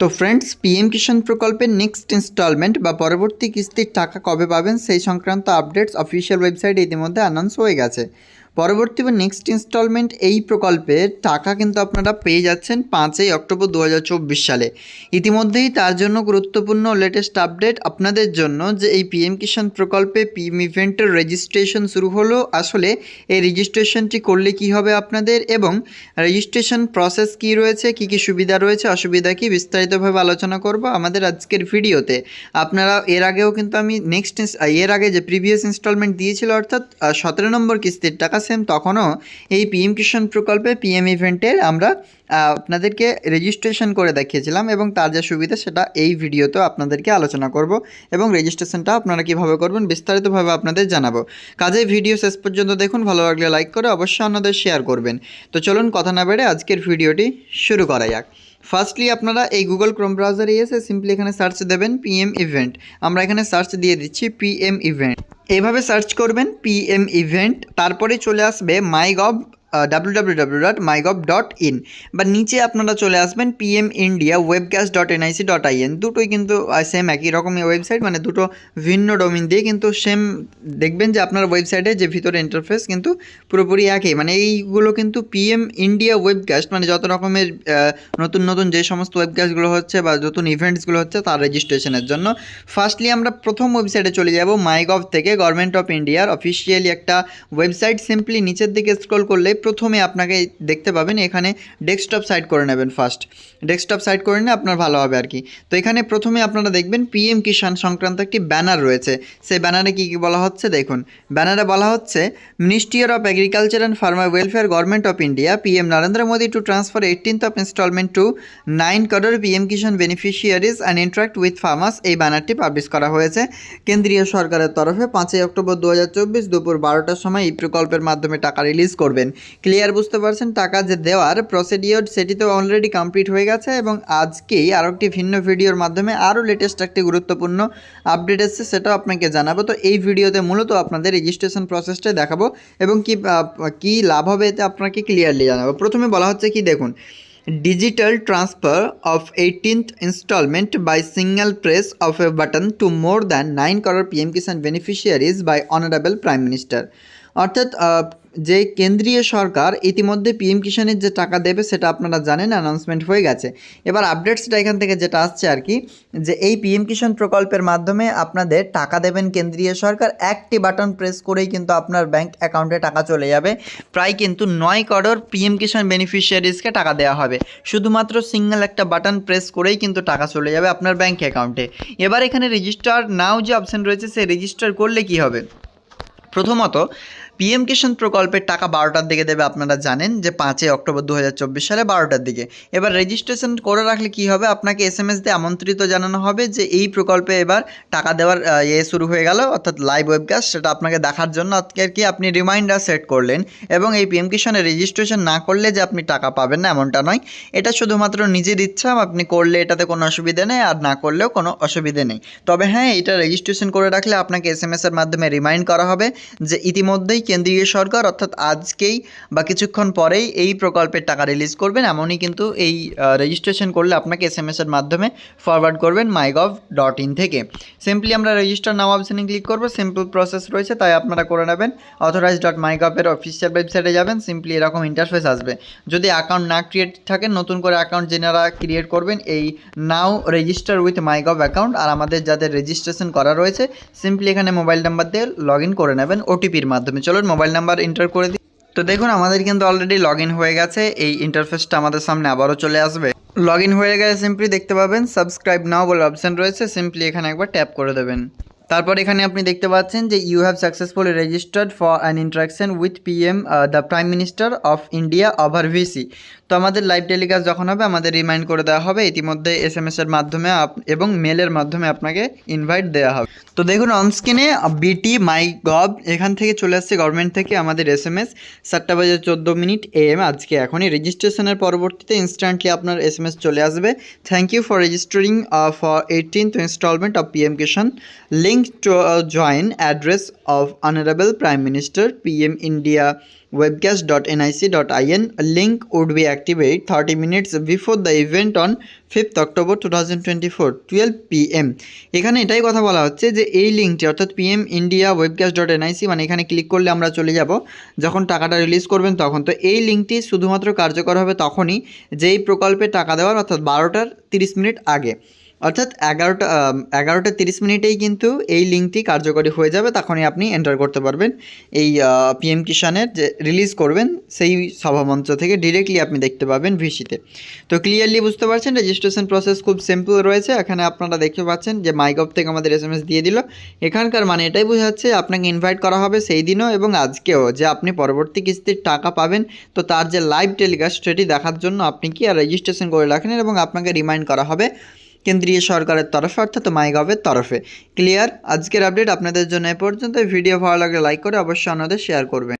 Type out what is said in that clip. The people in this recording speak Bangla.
তো ফ্রেন্ডস পিএম কিষাণ প্রকল্পের নেক্সট ইনস্টলমেন্ট বা পরবর্তী কিস্তির টাকা কবে পাবেন সেই সংক্রান্ত আপডেটস অফিসিয়াল ওয়েবসাইটে ইতিমধ্যে অ্যানাউন্স হয়ে গেছে। পরবর্তী বা নেক্সট ইনস্টলমেন্ট এই প্রকল্পের টাকা কিন্তু আপনারা পেয়ে যাচ্ছেন পাঁচই অক্টোবর দু হাজার চব্বিশ সালে। ইতিমধ্যেই তার জন্য গুরুত্বপূর্ণ লেটেস্ট আপডেট আপনাদের জন্য যে এই পিএম কিষাণ প্রকল্পে পিএম ইভেন্টের রেজিস্ট্রেশন শুরু হলো। আসলে এই রেজিস্ট্রেশনটি করলে কি হবে আপনাদের এবং রেজিস্ট্রেশন প্রসেস কি রয়েছে, কি কি সুবিধা রয়েছে, অসুবিধা কি বিস্তারিতভাবে আলোচনা করব আমাদের আজকের ভিডিওতে। আপনারা এর আগেও কিন্তু আমি নেক্সট এর আগে যে প্রিভিয়াস ইনস্টলমেন্ট দিয়েছিল অর্থাৎ সতেরো নম্বর কিস্তির টাকা সেম তখনও এই পিএম কিষাণ প্রকল্পে পিএম ইভেন্টের আমরা আপনাদেরকে রেজিস্ট্রেশন করে দেখিয়েছিলাম এবং তার যে সুবিধা সেটা এই ভিডিওতেও আপনাদেরকে আলোচনা করব এবং রেজিস্ট্রেশনটা আপনারা কীভাবে করবেন বিস্তারিতভাবে আপনাদের জানাব। কাজে ভিডিও শেষ পর্যন্ত দেখুন, ভালো লাগলে লাইক করে অবশ্যই অন্যদের শেয়ার করবেন। তো চলুন, কথা না বেড়ে আজকের ভিডিওটি শুরু করা যাক। ফার্স্টলি আপনারা এই গুগল ক্রোম ব্রাউজারে এসে সিম্পলি এখানে সার্চ দেবেন পিএম ইভেন্ট আমরা এখানে সার্চ দিয়ে দিচ্ছি পিএম ইভেন্ট এভাবে সার্চ করবেন পিএম ইভেন্ট তারপরে চলে আসবে my gov W dot dot in বা নিচে আপনারা চলে আসবেন PM India webcast dot NIC dot IN দুটোই কিন্তু সেম একই রকমের ওয়েবসাইট মানে দুটো ভিন্ন ডোমিন দিয়ে কিন্তু সেম দেখবেন যে আপনার ওয়েবসাইটে যে ভিতরে ইন্টারফেস কিন্তু পুরোপুরি একই। মানে এইগুলো কিন্তু পিএম ইন্ডিয়া ওয়েবকাস্ট মানে যত রকমের নতুন নতুন যে সমস্ত ওয়েবকাস্টগুলো হচ্ছে বা নতুন ইভেন্টসগুলো হচ্ছে তার রেজিস্ট্রেশনের জন্য। ফার্স্টলি আমরা প্রথম ওয়েবসাইটে চলে যাব মাইগভ থেকে গভর্নমেন্ট অফ ইন্ডিয়ার অফিসিয়ালি একটা ওয়েবসাইট সিম্পলি নিচের দিকে স্ক্রল করলে প্রথমে আপনাকে দেখতে পাবেন, এখানে ডেস্কটপ সাইট করে নেবেন ফার্স্ট ডেস্কটপ সাইট করে নিলে আপনার ভালো হবে আর কি। তো এখানে প্রথমে আপনারা দেখবেন পিএম কিষাণ সংক্রান্ত একটি ব্যানার রয়েছে। সেই ব্যানারে কী কী বলা হচ্ছে দেখুন। ব্যানারে বলা হচ্ছে মিনিস্ট্রিয়ার of agriculture and farmer welfare government of India PM Narendra Modi to transfer eighteenth of installment to nine crore PM Kisan beneficiaries and interact with farmers এই ব্যানারটি পাবলিশ করা হয়েছে। কেন্দ্রীয় সরকারের তরফে পাঁচই অক্টোবর দু হাজার চব্বিশ দুপুর বারোটার সময় এই প্রকল্পের মাধ্যমে টাকা রিলিজ করবেন। ক্লিয়ার বুঝতে পারছেন, টাকা যে দেওয়ার প্রসিডিওর সেটি তো অলরেডি কমপ্লিট হয়ে গেছে এবং আজকেই আরও একটি ভিন্ন ভিডিওর মাধ্যমে আরও লেটেস্ট একটি গুরুত্বপূর্ণ আপডেট এসেছে সেটাও আপনাকে জানাব। তো এই ভিডিওতে মূলত আপনাদের রেজিস্ট্রেশন প্রসেসটা দেখাবো এবং কি কি লাভ হবে এতে আপনাকে ক্লিয়ারলি জানাব। প্রথমে বলা হচ্ছে কি, দেখুন, digital transfer of 18th installment by single press of a button to more than 9 crore pm kisan beneficiaries by honorable prime minister অর্থাৎ যে কেন্দ্রীয় সরকার ইতিমধ্যে পিএম কিষাণের যে টাকা দেবে সেটা আপনারা জানেন অ্যানাউন্সমেন্ট হয়ে গেছে। এবার আপডেটসটা এখান থেকে যেটা আসছে আর কি, যে এই পিএম কিষাণ প্রকল্পের মাধ্যমে আপনাদের টাকা দেবেন কেন্দ্রীয় সরকার, একটি বাটন প্রেস করেই কিন্তু আপনার ব্যাংক অ্যাকাউন্টে টাকা চলে যাবে। প্রায় কিন্তু নয় করোর পিএম কিষাণ বেনিফিশিয়ারিজকে টাকা দেওয়া হবে। শুধুমাত্র সিঙ্গেল একটা বাটন প্রেস করেই কিন্তু টাকা চলে যাবে আপনার ব্যাংক অ্যাকাউন্টে এবার এখানে রেজিস্টার নাও যে অপশন রয়েছে, সেই রেজিস্টার করলে কি হবে? প্রথমত পিএম কিষাণ প্রকল্পের টাকা বারোটার দিকে দেবে আপনারা জানেন যে পাঁচই অক্টোবর দু হাজার চব্বিশ সালে বারোটার দিকে। এবার রেজিস্ট্রেশন করে রাখলে কি হবে? আপনাকে এস এম এস দিয়ে আমন্ত্রিত জানানো হবে যে এই প্রকল্পে এবার টাকা দেওয়ার ইয়ে শুরু হয়ে গেল, অর্থাৎ লাইভ ওয়েবকাস্ট সেটা আপনাকে দেখার জন্য আজকে আর কি আপনি রিমাইন্ডার সেট করলেন এবং এই পিএম কিষাণে রেজিস্ট্রেশন না করলে যে আপনি টাকা পাবেন না এমনটা নয়। এটা শুধুমাত্র নিজের ইচ্ছা, আপনি করলে এটাতে কোনো অসুবিধা নেই, আর না করলেও কোনো অসুবিধে নেই। তবে হ্যাঁ এটা রেজিস্ট্রেশন করে রাখলে আপনাকে এস এম এর মাধ্যমে রিমাইন্ড করা হবে। যে ইতিমধ্যেই কেন্দ্রীয় সরকার, অর্থাৎ আজকেই বা কিছুক্ষণ পরেই এই প্রকল্পের টাকা রিলিজ করবেন। এমনই কিন্তু এই রেজিস্ট্রেশন করলে আপনাকে এস এম এর মাধ্যমে ফরওয়ার্ড করবেন মাইগভ ডট ইন থেকে। সিম্পলি আমরা রেজিস্টার নাও অপশানে ক্লিক করব। সিম্পল প্রসেস রয়েছে, তাই আপনারা করে নেবেন। অথরাইজ ডট মাইগভের অফিসিয়াল ওয়েবসাইটে যাবেন। সিম্পলি এরকম ইন্টারফেস আসবে। যদি অ্যাকাউন্ট না ক্রিয়েট থাকে, নতুন করে অ্যাকাউন্ট যেনারা ক্রিয়েট করবেন, এই now register with MyGov account আর আমাদের যাদের রেজিস্ট্রেশন করা রয়েছে সিম্পলি এখানে মোবাইল নাম্বার দিয়ে লগ করে নেবেন। ওটিপির মাধ্যমে। চলুন মোবাইল নাম্বার এন্টার করে দিই। তো দেখুন, আমাদের কিন্তু অলরেডি লগ হয়ে গেছে। এই ইন্টারফেসটা আমাদের সামনে আবারও চলে আসবে। লগ হয়ে গেলে সিম্পলি দেখতে পাবেন সাবস্ক্রাইব নাও বলে অপশান রয়েছে। সিম্পলি এখানে একবার ট্যাপ করে দেবেন। তারপর এখানে আপনি দেখতে পাচ্ছেন যে you have successfully registered for an interaction with PM the prime minister of India over VC তো আমাদের লাইভ টেলিকাস্ট যখন হবে, আমাদের রিমাইন্ড করে দেওয়া হবে। ইতিমধ্যে এস এম এসের মাধ্যমে এবং মেলের মাধ্যমে আপনাকে ইনভাইট দেওয়া হবে। তো দেখুন অনস্ক্রিনে বিটি মাই গভ এখান থেকে চলে আসছে গভর্নমেন্ট থেকে আমাদের এস এম এস সাতটা বাজে চোদ্দ মিনিট এ এম আজকে এখনই রেজিস্ট্রেশনের পরবর্তীতে ইনস্ট্যান্টলি আপনার এস এম এস চলে আসবে thank you for registering for eighteenth installment of PM Kisan link link to uh, join address of honorable prime minister pm india webcast.nic.in a link would be activated 30 minutes before the event on 5th october 2024 12 pm এখানে এটাই কথা বলা হচ্ছে যে এই লিঙ্কটি অর্থাৎ PM India webcast dot NIC মানে এখানে ক্লিক করলে আমরা চলে যাব। যখন টাকাটা রিলিজ করবেন তখন। তো এই লিঙ্কটি শুধুমাত্র কার্যকর হবে তখনই যেই প্রকল্পে টাকা দেওয়ার অর্থাৎ বারোটার তিরিশ মিনিট আগে। অর্থাৎ এগারোটা এগারোটা তিরিশ মিনিটেই কিন্তু এই লিঙ্কটি কার্যকরী হয়ে যাবে, তখনই আপনি এন্টার করতে পারবেন। এই পিএম কিষানের যে রিলিজ করবেন, সেই সভামঞ্চ থেকে ডিরেক্টলি আপনি দেখতে পাবেন ভিসিতে। তো ক্লিয়ারলি বুঝতে পারছেন রেজিস্ট্রেশন প্রসেস খুব সিম্পল রয়েছে। এখানে আপনারা দেখতে পাচ্ছেন যে মাইগভ থেকে আমাদের এস দিয়ে দিল। এখানকার মানে এটাই বোঝাচ্ছে, আপনাকে ইনভাইট করা হবে সেই দিনও এবং আজকেও যে আপনি পরবর্তী কিস্তির টাকা পাবেন। তো তার যে লাইভ টেলিকাস্ট সেটি দেখার জন্য আপনি কি আর রেজিস্ট্রেশন করে রাখেন এবং আপনাকে রিমাইন্ড করা হবে। কেন্দ্রীয় সরকারের তরফে, অর্থাৎ মাইগভের তরফে। ক্লিয়ার আজকের আপডেট আপনাদের জন্য এ পর্যন্ত ভিডিও ভালো লাগলে লাইক করে অবশ্যই অন্যদের শেয়ার করবেন।